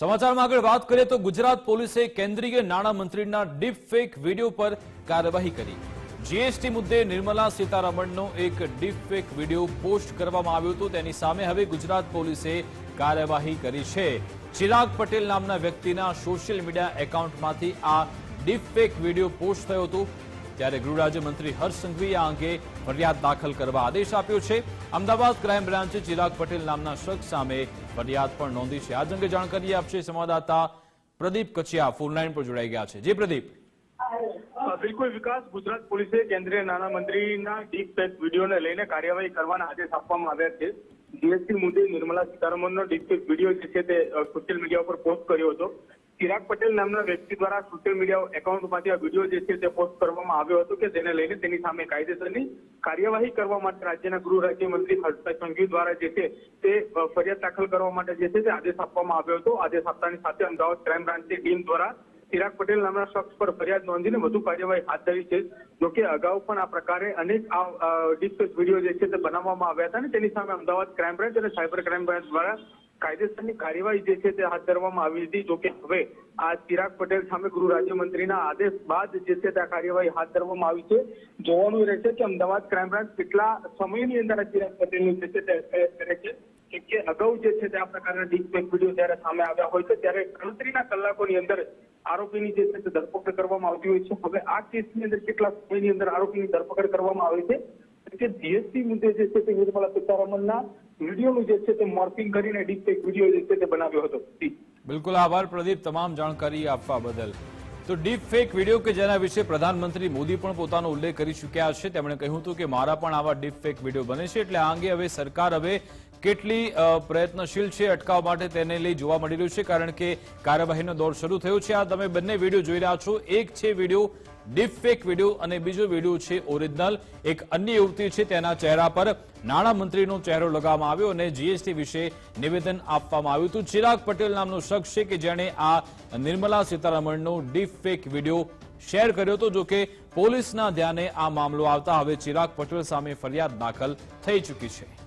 સમાચારમાં આગળ વાત કરીએ તો ગુજરાત પોલીસે કેન્દ્રીય નાણામંત્રીના ડીપ ફેક વીડિયો પર કાર્યવાહી કરી. જીએસટી મુદ્દે નિર્મલા સીતારમણનો એક ડીપ ફેક વીડિયો પોસ્ટ કરવામાં આવ્યો હતો. તેની સામે હવે ગુજરાત પોલીસે કાર્યવાહી કરી છે. ચિરાગ પટેલ નામના વ્યક્તિના સોશિયલ મીડિયા એકાઉન્ટમાંથી આ ડીપ ફેક વીડિયો પોસ્ટ થયો હતો. ત્યારે ગૃહ હર્ષ સંઘવીએ આ અંગે ફરિયાદ દાખલ કરવા આદેશ આપ્યો છે. અમદાવાદ ક્રાઇમ બ્રાન્ચે ચિરાગ પટેલ નામના શખ્સ સામે ફરિયાદ પણ નોંધી છે. આ અંગે જાણકારી આપશે સંવાદદાતા પ્રદીપ કચિયા ફોનલાઈન પર જોડાઈ ગયા છે. જી પ્રદીપ. બિલકુલ વિકાસ, ગુજરાત પોલીસે કેન્દ્રીય નાણામંત્રીના ડીપ ફેક વિડીયોને લઈને કાર્યવાહી કરવાના આદેશ આપવામાં આવ્યા છે. જીએસટી મુદ્દે નિર્મલા સીતારમણનો ડીપ ફેક વીડિયો જે છે તે સોશિયલ મીડિયા ઉપર પોસ્ટ કર્યો હતો. ચિરાગ પટેલ નામના વ્યક્તિ દ્વારા સોશિયલ મીડિયા એકાઉન્ટમાંથી આ વીડિયો જે છે તે પોસ્ટ કરવામાં આવ્યો હતો કે જેને લઈને તેની સામે કાયદેસરની કાર્યવાહી કરવા માટે રાજ્યના ગૃહ રાજ્યમંત્રી હર્ષભાઈ સંઘવી દ્વારા જે છે તે ફરિયાદ દાખલ કરવા માટે જે છે તે આદેશ આપવામાં આવ્યો હતો. આદેશ આપતાની સાથે અમદાવાદ ક્રાઇમ બ્રાન્ચની ટીમ દ્વારા ચિરાગ પટેલ નામના શખ્સ પર ફરિયાદ નોંધીને વધુ કાર્યવાહી હાથ ધરી છે જોકે અગાઉ પણ આ પ્રકારે અનેક આ ડિસ્કસ વીડિયો જે છે તે બનાવવામાં આવ્યા હતા અને તેની સામે અમદાવાદ ક્રાઇમ બ્રાન્ચ અને સાયબર ક્રાઇમ બ્રાન્ચ દ્વારા કાયદેસરની કાર્યવાહી જે છે તે હાથ ધરવામાં આવી હતી. જોકે હવે આ ચિરાગ પટેલ સામે ગૃહ રાજ્યમંત્રીના આદેશ બાદ જે છે તે આ કાર્યવાહી હાથ ધરવામાં આવી છે. જોવાનું રહેશે કે અમદાવાદ ક્રાઇમ બ્રાન્ચ કેટલા સમયની અંદર ચિરાગ પટેલનું જે છે તે કરે છે કે અગાઉ જે છે તે આ પ્રકારના ડીપફેક વીડિયો જયારે સામે આવ્યા હોય છે, ત્યારે ગણતરીના કલાકોની અંદર આરોપીની જે છે તે ધરપકડ કરવામાં આવતી હોય છે. હવે આ કેસની અંદર કેટલા સમયની અંદર આરોપીની ધરપકડ કરવામાં આવી છે? કે જીએસટી મુદ્દે જે છે તે નિર્મલા સીતારામનના વિડીયોનું જે છે તે મોર્ફિંગ કરીને ડીપફેક વીડિયો જે છે તે બનાવ્યો હતો. બિલકુલ આભાર પ્રદીપ, તમામ જાણકારી આપવા બદલ. તો ડીપ ફેક વીડિયો કે જેના વિશે પ્રધાનમંત્રી મોદી પણ પોતાનો ઉલ્લેખ કરી ચૂક્યા છે, તેમણે કહ્યું હતું કે મારા પણ આવા ડીપ ફેક વીડિયો બને છે, એટલે આ અંગે હવે સરકાર હવે કેટલી પ્રયત્નશીલ છે અટકાવવા માટે તેને લઈ જોવા મળી રહ્યું છે, કારણ કે કાર્યવાહીનો દોર શરૂ થયો છે. આ તમે બંને વીડિયો જોઈ રહ્યા છો. એક છે વીડિયો ડીપ ફેક વીડિયો અને બીજો વીડિયો છે ઓરિજિનલ. એક અન્ય યુવતી છે તેના ચહેરા પર નાણામંત્રીનો ચહેરો લગાવવામાં આવ્યો અને જીએસટી વિશે નિવેદન આપવામાં આવ્યું હતું. ચિરાગ પટેલ નામનો શખ્સ છે કે જેણે આ નિર્મલા સીતારમણનો ડીપ ફેક વીડિયો શેર કર્યો હતો, જો કે પોલીસના ધ્યાને આ મામલો આવતા હવે ચિરાગ પટેલ સામે ફરિયાદ દાખલ થઈ ચૂકી છે.